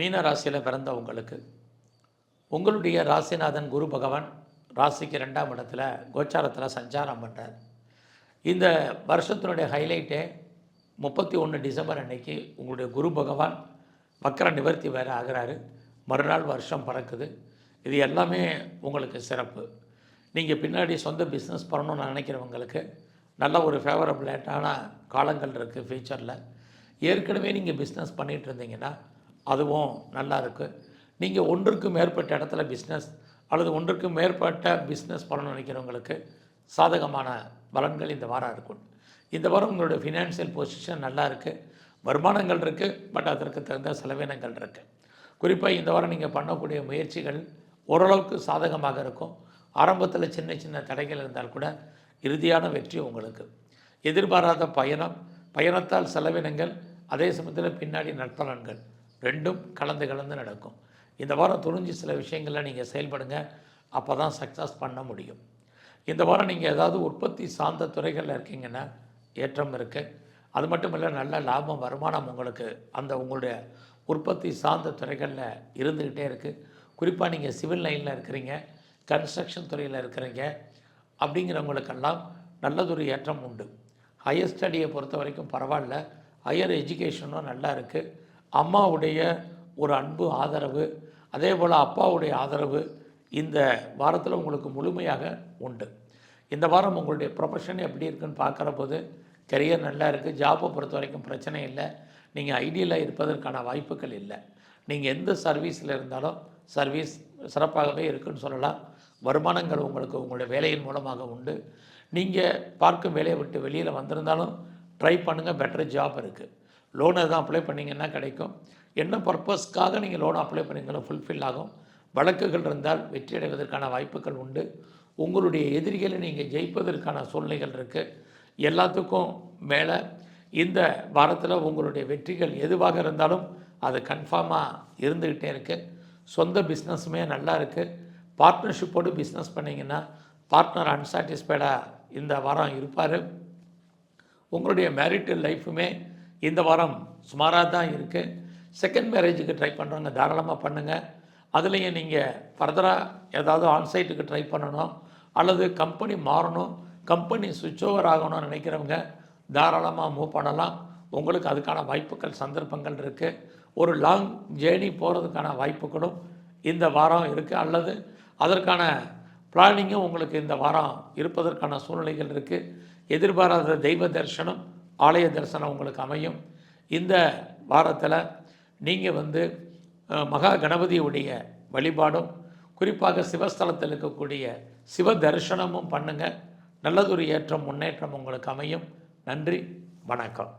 மீன ராசியில் பிறந்த உங்களுக்கு. உங்களுடைய ராசிநாதன் குரு பகவான் ராசிக்கு ரெண்டாம் இடத்துல கோச்சாரத்தில் சஞ்சாரம் பண்ணுறார் இந்த வருஷத்தினுடைய ஹைலைட்டே முப்பத்தி ஒன்று டிசம்பர் அன்னைக்கு உங்களுடைய குரு பகவான் வக்கர நிவர்த்தி வேறு ஆகிறாரு. மறுநாள் வருஷம் பறக்குது. இது எல்லாமே உங்களுக்கு சிறப்பு. நீங்கள் பின்னாடி சொந்த பிஸ்னஸ் பண்ணணும்னு நினைக்கிறவங்களுக்கு நல்ல ஒரு ஃபேவரபிளேட்டான காலங்கள் இருக்குது ஃப்யூச்சரில் ஏற்கனவே நீங்கள் பிஸ்னஸ் பண்ணிகிட்டு இருந்தீங்கன்னா அதுவும் நல்லா இருக்குது நீங்கள் ஒன்றுக்கு மேற்பட்ட இடத்துல பிஸ்னஸ் அல்லது ஒன்றுக்கு மேற்பட்ட பிஸ்னஸ் பண்ணணும்னு நினைக்கிறவங்களுக்கு சாதகமான பலன்கள் இந்த வாரம் இருக்கும். இந்த வாரம் உங்களுடைய ஃபினான்ஷியல் பொசிஷன் நல்லா இருக்குது வருமானங்கள் இருக்குது பட் அதற்கு தகுந்த செலவினங்கள் இருக்குது குறிப்பாக இந்த வாரம் நீங்கள் பண்ணக்கூடிய முயற்சிகள் ஓரளவுக்கு சாதகமாக இருக்கும். ஆரம்பத்தில் சின்ன சின்ன தடைகள் இருந்தால் கூட இறுதியான வெற்றி உங்களுக்கு. எதிர்பாராத பயணம் பயணத்தால் செலவினங்கள் அதே சமயத்தில் பின்னாடி நற்பலன்கள். ரெண்டும் கலந்து கலந்து நடக்கும். இந்த வாரம் துணிஞ்சு சில விஷயங்களில் நீங்கள் செயல்படுங்க. அப்போ தான் சக்ஸஸ் பண்ண முடியும். இந்த வாரம் நீங்கள் ஏதாவது உற்பத்தி சார்ந்த துறைகளில் இருக்கீங்கன்னா ஏற்றம் இருக்குது அது மட்டும் இல்லை நல்ல லாபம் வருமானம் உங்களுக்கு அந்த உங்களுடைய உற்பத்தி சார்ந்த துறைகளில் இருந்துக்கிட்டே இருக்குது குறிப்பாக நீங்கள் சிவில் லைனில் இருக்கிறீங்க கன்ஸ்ட்ரக்ஷன் துறையில் இருக்கிறீங்க அப்படிங்கிறவங்களுக்கெல்லாம் நல்லதொரு ஏற்றம் உண்டு. ஹையர் ஸ்டடியை பொறுத்த வரைக்கும் பரவாயில்ல. ஹையர் எஜுகேஷனும் நல்லா இருக்குது அம்மாவுடைய ஒரு அன்பு ஆதரவு அதே போல் அப்பாவுடைய ஆதரவு இந்த வாரத்தில் உங்களுக்கு முழுமையாக உண்டு. இந்த வாரம் உங்களுடைய ப்ரொஃபஷன் எப்படி இருக்குன்னு பார்க்குற போது கரியர் நல்லா இருக்குது ஜாப்பை பொறுத்த வரைக்கும் பிரச்சனை இல்லை. நீங்கள் ஐடியலாக இருப்பதற்கான வாய்ப்புகள் இல்லை. நீங்கள் எந்த சர்வீஸில் இருந்தாலும் சர்வீஸ் சிறப்பாகவே இருக்குன்னு சொல்லலாம். வருமானங்கள் உங்களுக்கு உங்களுடைய வேலையின் மூலமாக உண்டு. நீங்கள் பார்க்கும் வேலையை விட்டு வெளியில் வந்திருந்தாலும் ட்ரை பண்ணுங்கள் பெட்டர் ஜாப் இருக்குது லோன் எதுவும் அப்ளை பண்ணிங்கன்னா கிடைக்கும். என்ன பர்பஸ்க்காக நீங்கள் லோன் அப்ளை பண்ணிங்களோ ஃபுல்ஃபில் ஆகும். வழக்குகள் இருந்தால் வெற்றி அடைவதற்கான வாய்ப்புகள் உண்டு. உங்களுடைய எதிரிகளை நீங்கள் ஜெயிப்பதற்கான சூழ்நிலைகள் இருக்குது எல்லாத்துக்கும் மேலே இந்த வாரத்தில் உங்களுடைய வெற்றிகள் எதுவாக இருந்தாலும் அது கன்ஃபார்மாக இருந்துக்கிட்டே இருக்குது சொந்த பிஸ்னஸுமே நல்லா இருக்குது பார்ட்னர்ஷிப்போடு பிஸ்னஸ் பண்ணிங்கன்னா பார்ட்னர் அன்சாட்டிஸ்ஃபைடாக இந்த வாரம் இருப்பார். உங்களுடைய மேரிட்டல் லைஃபுமே இந்த வாரம் சுமாராக தான் இருக்குது செகண்ட் மேரேஜுக்கு ட்ரை பண்ணுறவங்க தாராளமாக பண்ணுங்கள் அதுலேயும் நீங்கள் ஃபர்தராக ஏதாவது ஆன்சைட்டுக்கு ட்ரை பண்ணணும். அல்லது கம்பெனி மாறணும். கம்பெனி சுவிட்ச் ஓவர் ஆகணும்னு நினைக்கிறவங்க தாராளமாக மூவ் பண்ணலாம். உங்களுக்கு அதுக்கான வாய்ப்புகள் சந்தர்ப்பங்கள் இருக்குது ஒரு லாங் ஜேர்னி போகிறதுக்கான வாய்ப்புகளும் இந்த வாரம் இருக்குது அல்லது அதற்கான பிளானிங்கும் உங்களுக்கு இந்த வாரம் இருப்பதற்கான சூழ்நிலைகள் இருக்குது எதிர்பாராத தெய்வ தரிசனம் ஆலய தரிசனம் உங்களுக்கு அமையும். இந்த வாரத்தில் நீங்கள் வந்து மகா கணபதியுடைய வழிபாடும் குறிப்பாக சிவஸ்தலத்தில் இருக்கக்கூடிய சிவ தரிசனமும் பண்ணுங்கள் நல்லதொரு ஏற்றம் முன்னேற்றம் உங்களுக்கு அமையும். நன்றி வணக்கம்.